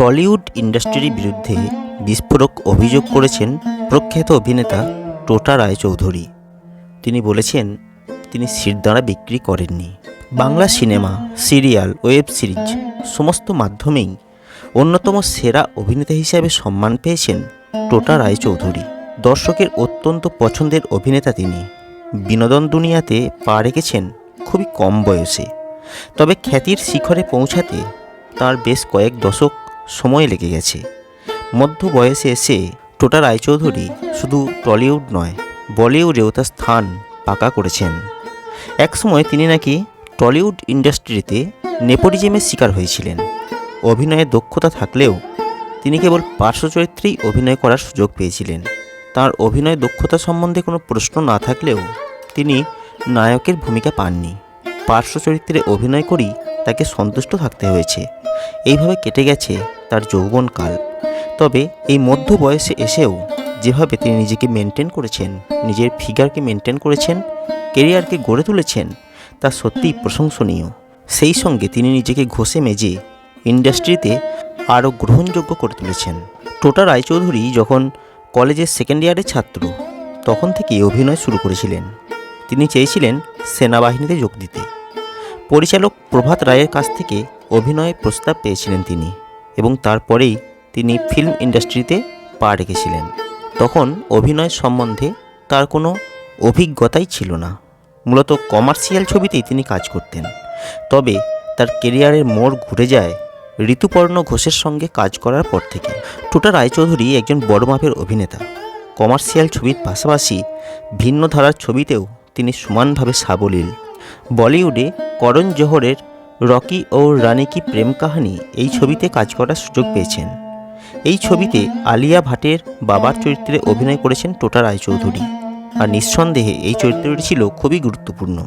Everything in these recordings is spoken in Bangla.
টলিউড ইন্ডাস্ট্রির বিরুদ্ধে বিস্ফোরক অভিযোগ করেছেন প্রখ্যাত অভিনেতা টোটা রায়চৌধুরী। তিনি বলেছেন, তিনি শিরদাঁড়া বিক্রি করেননি। Bangla cinema, serial, web series সমস্ত মাধ্যমেই অন্যতম সেরা অভিনেতা হিসাবে সম্মান পেয়েছেন টোটা রায়চৌধুরী। দর্শকের অত্যন্ত পছন্দের অভিনেতা তিনি। বিনোদন দুনিয়াতে পা রেখেছেন খুবই কম বয়সে। তবে খ্যাতির শিখরে পৌঁছাতে তার বেশ কয়েক দশক সময় লেগে গেছে। মধ্য বয়সে এসে টোটা রায়চৌধুরী শুধু টলিউড নয়, বলিউডেও তার স্থান পাকা করেছেন। একসময় তিনি নাকি টলিউড ইন্ডাস্ট্রিতে নেপোটিজমের শিকার হয়েছিলেন। অভিনয়ে দক্ষতা থাকলেও তিনি কেবল পার্শ্ব চরিত্রেই অভিনয় করার সুযোগ পেয়েছিলেন। তার অভিনয় দক্ষতা সম্বন্ধে কোনো প্রশ্ন না থাকলেও তিনি নায়কের ভূমিকা পাননি। পার্শ্ব চরিত্রে অভিনয় করেই তাকে সন্তুষ্ট থাকতে হয়েছে। এইভাবে কেটে গেছে তার যৌবনকাল তবে এই মধ্য বয়সে এসেও যেভাবে তিনি নিজেকে মেনটেন করেছেন, নিজের ফিগারকে মেনটেন করেছেন কেরিয়ারকে গড়ে তুলেছেন, তা সত্যিই প্রশংসনীয়। সেই সঙ্গে তিনি নিজেকে ঘষে মেজে ইন্ডাস্ট্রিতে আরও গ্রহণযোগ্য করে তুলেছেন। টোটা রায়চৌধুরী যখন কলেজের সেকেন্ড ইয়ারের ছাত্র, তখন থেকেই অভিনয় শুরু করেছিলেন। তিনি চেয়েছিলেন সেনাবাহিনীতে যোগ দিতে। পরিচালক প্রভাত রায়ের কাছ থেকে অভিনয়ের প্রস্তাব পেয়েছিলেন তিনি। এবং তারপরেই তিনি ফিল্ম ইন্ডাস্ট্রিতে পা রেখেছিলেন। তখন অভিনয় সম্বন্ধে তার কোনো অভিজ্ঞতাই ছিল না। মূলত কমার্শিয়াল ছবিতেই তিনি কাজ করতেন। তবে তার কেরিয়ারের মোড় ঘুরে যায় ঋতুপর্ণ ঘোষের সঙ্গে কাজ করার পর থেকে। টোটা রায়চৌধুরী একজন বড় মাপের অভিনেতা। কমার্শিয়াল ছবির পাশাপাশি ভিন্ন ধারার ছবিতেও তিনি সমানভাবে সাবলীল। বলিউডে করণ জোহরের রকি ও রানী কি প্রেম কাহানি এই ছবিতে কাজ করার সুযোগ পেয়েছেন। এই ছবিতে আলিয়া ভাটের বাবার চরিত্রে অভিনয় করেছেন টোটা রায়চৌধুরী। আর নিঃসন্দেহে এই চরিত্রটি ছিল খুবই গুরুত্বপূর্ণ।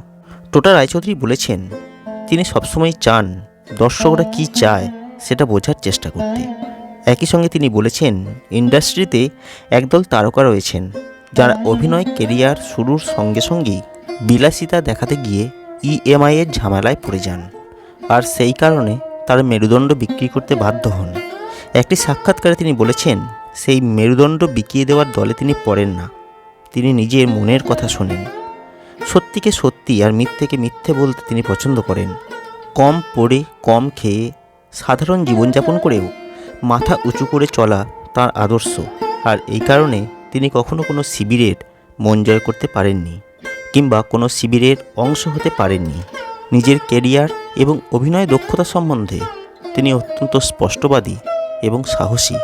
টোটা রায়চৌধুরী বলেছেন, তিনি সবসময় চান দর্শকরা কি চায় সেটা বোঝার চেষ্টা করতে। একই সঙ্গে তিনি বলেছেন, ইন্ডাস্ট্রিতে একদল তারকা রয়েছেন যারা অভিনয় কেরিয়ার শুরুর সঙ্গে সঙ্গেই বিলাসিতা দেখাতে গিয়ে ইএমআইয়ের ঝামেলায় পড়ে যান। আর সেই কারণে তার মেরুদণ্ড বিক্রি করতে বাধ্য হন। একটি সাক্ষাৎকারে তিনি বলেছেন, সেই মেরুদণ্ড বিকিয়ে দেওয়ার দলে তিনি পড়েন না। তিনি নিজের মনের কথা শোনেন। সত্যিকে সত্যি আর মিথ্যেকে মিথ্যে বলতে তিনি পছন্দ করেন। কম পড়ে, কম খেয়ে, সাধারণ জীবনযাপন করেও মাথা উঁচু করে চলা তার আদর্শ। আর এই কারণে তিনি কখনো কোনো শিবিরের মন জয় করতে পারেননি কিংবা কোনো শিবিরের অংশ হতে পারেননি। নিজের কেরিয়ার এবং অভিনয় দক্ষতা সম্বন্ধে তিনি অত্যন্ত স্পষ্টবাদী এবং সাহসী।